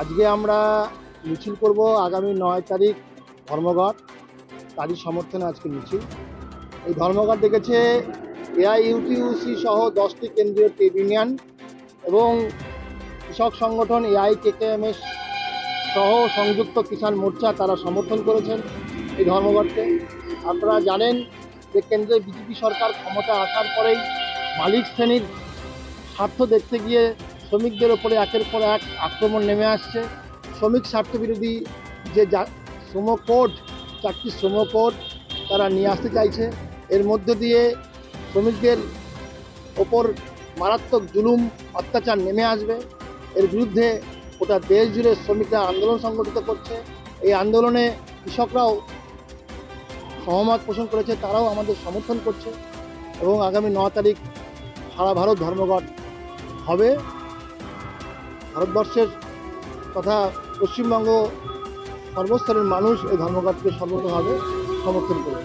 আজকে আমরা মিছিল করব আগামী নয় তারিখ ধর্মঘট। তারই সমর্থনে আজকে মিছিল। এই ধর্মঘট ডেকেছে এআইইউটিউসি সহ দশটি কেন্দ্রীয় ট্রেড ইউনিয়ন এবং কৃষক সংগঠন এআই, কেকেএমএস সহ সংযুক্ত কিষাণ মোর্চা তারা সমর্থন করেছেন এই ধর্মঘটকে। আপনারা জানেন যে কেন্দ্রে বিজেপি সরকার ক্ষমতা আসার পরেই মালিক শ্রেণির স্বার্থ দেখতে গিয়ে শ্রমিকদের ওপরে একের পর এক আক্রমণ নেমে আসছে। শ্রমিক স্বার্থবিরোধী যে যা- শ্রম কোড, চারটি শ্রম কোড তারা নিয়ে আসতে চাইছে। এর মধ্য দিয়ে শ্রমিকদের ওপর মারাত্মক জুলুম, অত্যাচার নেমে আসবে। এর বিরুদ্ধে গোটা দেশ জুড়ে শ্রমিকরা আন্দোলন সংগঠিত করছে। এই আন্দোলনে কৃষকরাও সহমত পোষণ করেছে, তারাও আমাদের সমর্থন করছে এবং আগামী ন তারিখ সারা ভারত ধর্মঘট হবে। ভারতবর্ষের তথা পশ্চিমবঙ্গ সর্বস্তরের মানুষ এই ধর্মঘটকে সর্বতভাবে সমর্থন করবে।